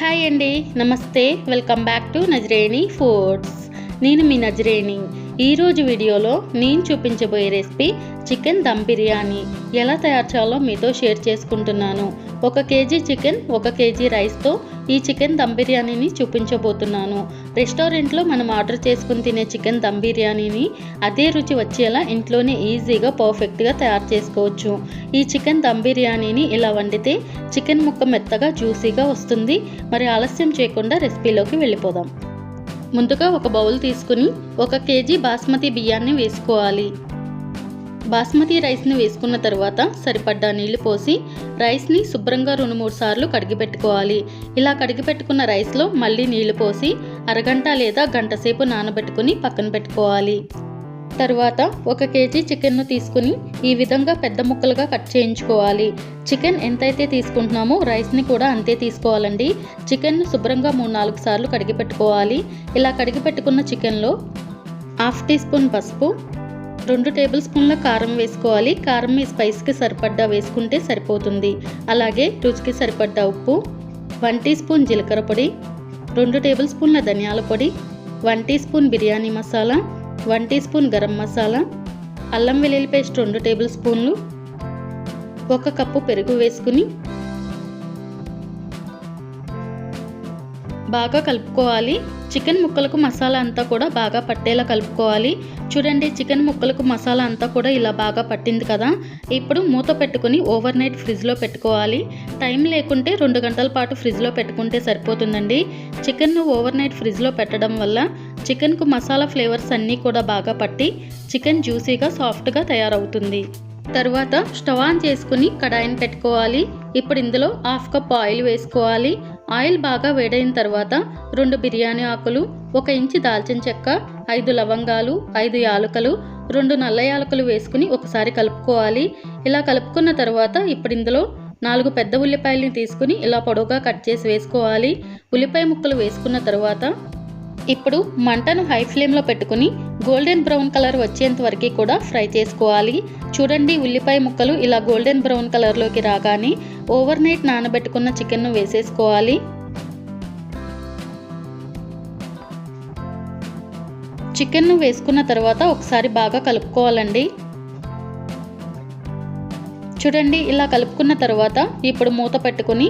Hi అండి నమస్తే. Welcome back to Nazareni foods నేను మీ నజరేణి ఈరోజు వీడియోలో నేను చూపించబోయే రెసిపీ చికెన్ దమ్ బిర్యానీ. ఎలా తయారు చేయాలో మీతో షేర్ చేసుకుంటున్నాను. ఒక కేజీ చికెన్ ఒక కేజీ రైస్తో ఈ చికెన్ దమ్ బిర్యానీని చూపించబోతున్నాను. రెస్టారెంట్లో మనం ఆర్డర్ చేసుకుని తినే చికెన్ దమ్ బిర్యానీని అదే రుచి వచ్చేలా ఇంట్లోనే ఈజీగా పర్ఫెక్ట్గా తయారు చేసుకోవచ్చు. ఈ చికెన్ దమ్ బిర్యానీని ఇలా వండితే చికెన్ ముక్క మెత్తగా జ్యూసీగా వస్తుంది. మరి ఆలస్యం చేయకుండా రెసిపీలోకి వెళ్ళిపోదాం. ముందుగా ఒక బౌల్ తీసుకుని ఒక కేజీ బాస్మతి బియ్యాన్ని వేసుకోవాలి. బాస్మతి రైస్ని వేసుకున్న తర్వాత సరిపడ్డా నీళ్ళు పోసి రైస్ని శుభ్రంగా రెండు మూడు సార్లు కడిగి పెట్టుకోవాలి. ఇలా కడిగి పెట్టుకున్న రైస్లో మళ్ళీ నీళ్ళు పోసి అరగంట లేదా గంట సేపు నానబెట్టుకుని పక్కన పెట్టుకోవాలి. తర్వాత ఒక కేజీ చికెన్ను తీసుకుని ఈ విధంగా పెద్ద ముక్కలుగా కట్ చేయించుకోవాలి. చికెన్ ఎంతైతే తీసుకుంటున్నామో రైస్ని కూడా అంతే తీసుకోవాలండి. చికెన్ను శుభ్రంగా మూడు నాలుగు సార్లు కడిగి పెట్టుకోవాలి. ఇలా కడిగి పెట్టుకున్న చికెన్లో హాఫ్ టీ స్పూన్ పసుపు రెండు టేబుల్ స్పూన్ల కారం వేసుకోవాలి. కారం మీ స్పైస్కి సరిపడ్డా వేసుకుంటే సరిపోతుంది. అలాగే రుచికి సరిపడ్డా ఉప్పు వన్ టీ స్పూన్ జీలకర్ర పొడి రెండు టేబుల్ స్పూన్ల ధనియాల పొడి one teaspoon biryani masala one teaspoon garam masala అల్లం వెల్లుల్లి పేస్ట్ రెండు టేబుల్ స్పూన్లు ఒక కప్పు పెరుగు వేసుకుని బాగా కలుపుకోవాలి. చికెన్ ముక్కలకు మసాలా అంతా కూడా బాగా పట్టేలా కలుపుకోవాలి. చూడండి చికెన్ ముక్కలకు మసాలా అంతా కూడా ఇలా బాగా పట్టింది కదా. ఇప్పుడు మూత పెట్టుకుని ఓవర్ నైట్ ఫ్రిడ్జ్లో పెట్టుకోవాలి. టైం లేకుంటే రెండు గంటల పాటు ఫ్రిడ్జ్లో పెట్టుకుంటే సరిపోతుందండి. చికెన్ను ఓవర్ నైట్ ఫ్రిడ్జ్లో పెట్టడం వల్ల చికెన్కు మసాలా ఫ్లేవర్స్ అన్నీ కూడా బాగా పట్టి చికెన్ జ్యూసీగా సాఫ్ట్గా తయారవుతుంది. తర్వాత స్టవ్ ఆన్ చేసుకుని కడాయిని పెట్టుకోవాలి. ఇప్పుడు ఇందులో హాఫ్ కప్ ఆయిల్ వేసుకోవాలి. ఆయిల్ బాగా వేడైన తర్వాత రెండు బిర్యానీ ఆకులు ఒక ఇంచి దాల్చిన చెక్క ఐదు లవంగాలు ఐదు యాలకులు రెండు నల్ల యాలకులు వేసుకుని ఒకసారి కలుపుకోవాలి. ఇలా కలుపుకున్న తర్వాత ఇప్పుడు ఇందులో నాలుగు పెద్ద ఉల్లిపాయలని తీసుకుని ఇలా పొడవుగా కట్ చేసి వేసుకోవాలి. ఉల్లిపాయ ముక్కలు వేసుకున్న తర్వాత ఇప్పుడు మంటను హై ఫ్లేమ్లో పెట్టుకుని గోల్డెన్ బ్రౌన్ కలర్ వచ్చేంత వరకు కూడా ఫ్రై చేసుకోవాలి. చూడండి ఉల్లిపాయ ముక్కలు ఇలా గోల్డెన్ బ్రౌన్ కలర్లోకి రాగానే ఓవర్ నైట్ నానబెట్టుకున్న చికెన్ను వేసేసుకోవాలి. చికెన్ను వేసుకున్న తర్వాత ఒకసారి బాగా కలుపుకోవాలండి. చూడండి ఇలా కలుపుకున్న తర్వాత ఇప్పుడు మూత పెట్టుకుని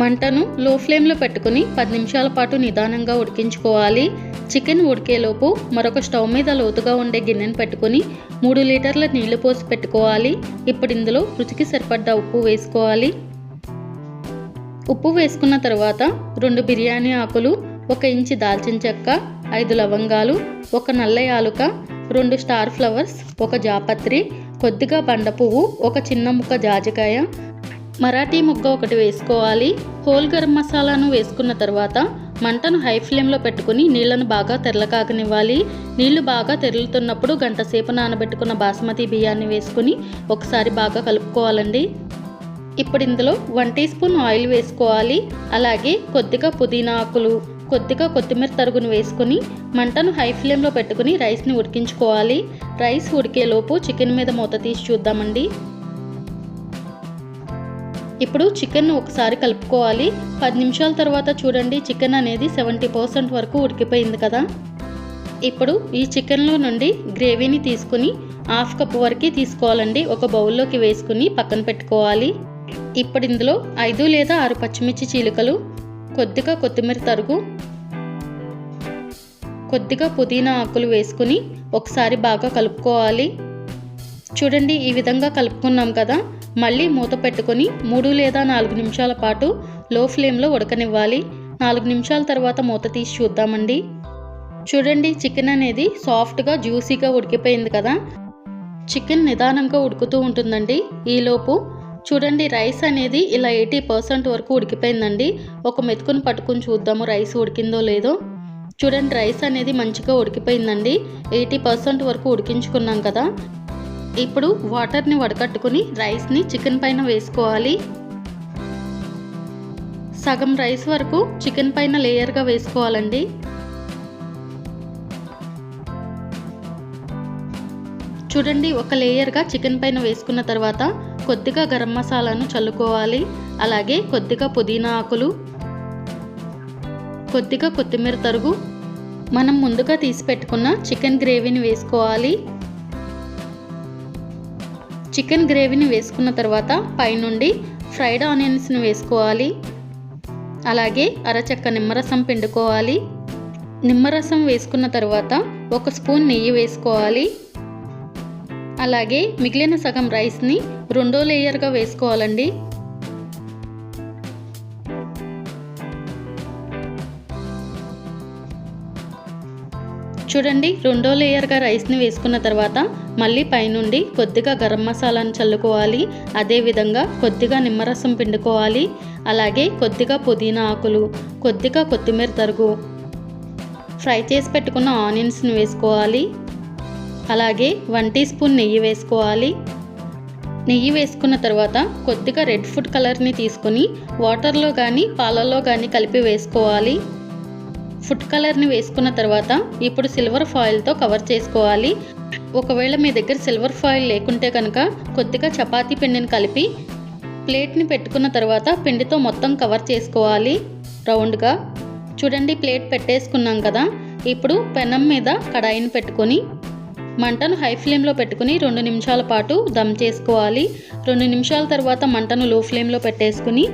మంటను లో ఫ్లేమ్లో పెట్టుకుని పది నిమిషాల పాటు నిదానంగా ఉడికించుకోవాలి. చికెన్ ఉడికేలోపు మరొక స్టవ్ మీద లోతుగా ఉండే గిన్నెను పెట్టుకుని మూడు లీటర్ల నీళ్ళు పోసి పెట్టుకోవాలి. ఇప్పుడు ఇందులో రుచికి సరిపడ్డ ఉప్పు వేసుకోవాలి. ఉప్పు వేసుకున్న తర్వాత రెండు బిర్యానీ ఆకులు ఒక ఇంచి దాల్చిన చెక్క ఐదు లవంగాలు ఒక నల్ల యాలుక రెండు స్టార్ ఫ్లవర్స్ ఒక జాపత్రి కొద్దిగా బండ పువ్వు ఒక చిన్న ముక్క జాజికాయ మరాఠీ ముగ్గ ఒకటి వేసుకోవాలి. హోల్ గరం మసాలాను వేసుకున్న తర్వాత మంటను హై ఫ్లేమ్లో పెట్టుకుని నీళ్ళను బాగా తెరలకాగనివ్వాలి నీళ్ళు బాగా తెరులుతున్నప్పుడు గంట సేపు నానబెట్టుకున్న బాస్మతి బియ్యాన్ని వేసుకుని ఒకసారి బాగా కలుపుకోవాలండి. ఇప్పుడు ఇందులో వన్ టీ స్పూన్ ఆయిల్ వేసుకోవాలి. అలాగే కొద్దిగా పుదీనా ఆకులు కొద్దిగా కొత్తిమీర తరుగును వేసుకుని మంటను హై ఫ్లేమ్లో పెట్టుకుని రైస్ని ఉడికించుకోవాలి. రైస్ ఉడికేలోపు చికెన్ మీద మూత తీసి చూద్దామండి. ఇప్పుడు చికెన్ ఒకసారి కలుపుకోవాలి. పది నిమిషాల తర్వాత చూడండి చికెన్ అనేది సెవెంటీ పర్సెంట్ వరకు ఉడికిపోయింది కదా. ఇప్పుడు ఈ చికెన్లో నుండి గ్రేవీని తీసుకుని హాఫ్ కప్ వరకు తీసుకోవాలండి. ఒక బౌల్లోకి వేసుకుని పక్కన పెట్టుకోవాలి. ఇప్పుడు ఇందులో ఐదు లేదా ఆరు పచ్చిమిర్చి చీలికలు కొద్దిగా కొత్తిమీర తరుగు కొద్దిగా పుదీనా ఆకులు వేసుకుని ఒకసారి బాగా కలుపుకోవాలి. చూడండి ఈ విధంగా కలుపుకున్నాం కదా. మళ్ళీ మూత పెట్టుకొని మూడు లేదా నాలుగు నిమిషాల పాటు లో ఫ్లేమ్లో ఉడకనివ్వాలి. నాలుగు నిమిషాల తర్వాత మూత తీసి చూద్దామండి. చూడండి చికెన్ అనేది సాఫ్ట్గా జ్యూసీగా ఉడికిపోయింది కదా. చికెన్ నిదానంగా ఉడుకుతూ ఉంటుందండి. ఈలోపు చూడండి రైస్ అనేది ఇలా ఎయిటీ పర్సెంట్ వరకు ఉడికిపోయిందండి. ఒక మెతుకుని పట్టుకుని చూద్దాము రైస్ ఉడికిందో లేదో. చూడండి రైస్ అనేది మంచిగా ఉడికిపోయిందండి. ఎయిటీ పర్సెంట్ వరకు ఉడికించుకున్నాం కదా. ఇప్పుడు వాటర్ని వడకట్టుకుని రైస్ని చికెన్ పైన వేసుకోవాలి. సగం రైస్ వరకు చికెన్ పైన లేయర్గా వేసుకోవాలండి. చూడండి ఒక లేయర్గా చికెన్ పైన వేసుకున్న తర్వాత కొద్దిగా గరం మసాలాను చల్లుకోవాలి. అలాగే కొద్దిగా పుదీనా ఆకులు కొద్దిగా కొత్తిమీర తరుగు. మనం ముందుగా తీసి పెట్టుకున్న చికెన్ గ్రేవీని వేసుకోవాలి. చికెన్ గ్రేవీని వేసుకున్న తర్వాత పైనుండి ఫ్రైడ్ ఆనియన్స్ని వేసుకోవాలి. అలాగే అరచక్క నిమ్మరసం పిండుకోవాలి. నిమ్మరసం వేసుకున్న తర్వాత ఒక స్పూన్ నెయ్యి వేసుకోవాలి. అలాగే మిగిలిన సగం రైస్ని రెండో లేయర్గా వేసుకోవాలండి. చూడండి రెండో లేయర్గా రైస్ని వేసుకున్న తర్వాత మళ్ళీ పైనుండి కొద్దిగా గరం మసాలాను చల్లుకోవాలి. అదేవిధంగా కొద్దిగా నిమ్మరసం పిండుకోవాలి. అలాగే కొద్దిగా పుదీనా ఆకులు కొద్దిగా కొత్తిమీర తరుగు ఫ్రై చేసి పెట్టుకున్న ఆనియన్స్ని వేసుకోవాలి. అలాగే వన్ టీ స్పూన్ నెయ్యి వేసుకోవాలి. నెయ్యి వేసుకున్న తర్వాత కొద్దిగా రెడ్ ఫుడ్ కలర్ని తీసుకొని వాటర్లో కానీ పాలల్లో కానీ కలిపి వేసుకోవాలి. ఫుడ్ కలర్ని వేసుకున్న తర్వాత ఇప్పుడు సిల్వర్ ఫాయిల్తో కవర్ చేసుకోవాలి. ఒకవేళ మీ దగ్గర సిల్వర్ ఫాయిల్ లేకుంటే కనుక కొద్దిగా చపాతీ పిండిని కలిపి ప్లేట్ని పెట్టుకున్న తర్వాత పిండితో మొత్తం కవర్ చేసుకోవాలి. రౌండ్గా. చూడండి ప్లేట్ పెట్టేసుకున్నాం కదా. ఇప్పుడు పెనం మీద కడాయిని పెట్టుకొని మంటను హై ఫ్లేమ్లో పెట్టుకుని రెండు నిమిషాల పాటు దమ్ చేసుకోవాలి. రెండు నిమిషాల తర్వాత మంటను లో ఫ్లేమ్లో పెట్టేసుకుని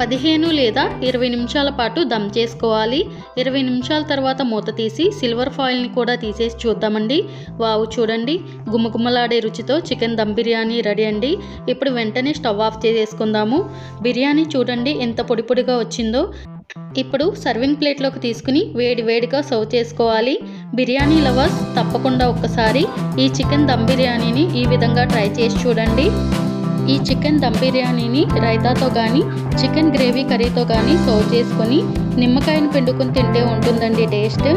పదిహేను లేదా ఇరవై నిమిషాల పాటు దమ్ చేసుకోవాలి. ఇరవై నిమిషాల తర్వాత మూత తీసి సిల్వర్ ఫాయిల్ని కూడా తీసేసి చూద్దామండి. వావు చూడండి. గుమ్మగుమ్మలాడే రుచితో చికెన్ దమ్ బిర్యానీ రెడీ అండి. ఇప్పుడు వెంటనే స్టవ్ ఆఫ్ చేసేసుకుందాము. బిర్యానీ చూడండి ఎంత పొడి పొడిగా వచ్చిందో. ఇప్పుడు సర్వింగ్ ప్లేట్లోకి తీసుకుని వేడి వేడిగా సర్వ్ చేసుకోవాలి. బిర్యానీ లవర్స్ తప్పకుండా ఒక్కసారి ఈ చికెన్ దమ్ బిర్యానీని ఈ విధంగా ట్రై చేసి చూడండి. ఈ చికెన్ దమ్ బిర్యానీని రైతాతో కానీ చికెన్ గ్రేవీ కర్రీతో కానీ సర్వ్ చేసుకొని నిమ్మకాయను పిండుకొని తింటే ఉంటుందండి టేస్ట్.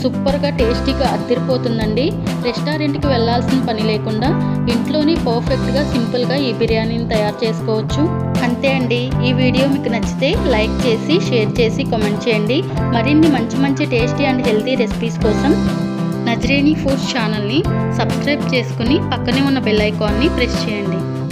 సూపర్గా టేస్టీగా అద్దరిపోతుందండి. రెస్టారెంట్కి వెళ్ళాల్సిన పని లేకుండా ఇంట్లోనే పర్ఫెక్ట్గా సింపుల్గా ఈ బిర్యానీని తయారు చేసుకోవచ్చు. అంతే అండి. ఈ వీడియో మీకు నచ్చితే లైక్ చేసి షేర్ చేసి కామెంట్ చేయండి. మరిన్ని మంచి మంచి టేస్టీ అండ్ హెల్తీ రెసిపీస్ కోసం నజరేని ఫుడ్స్ ఛానల్ని సబ్స్క్రైబ్ చేసుకుని పక్కనే ఉన్న బెల్ ఐకాన్ని ప్రెస్ చేయండి.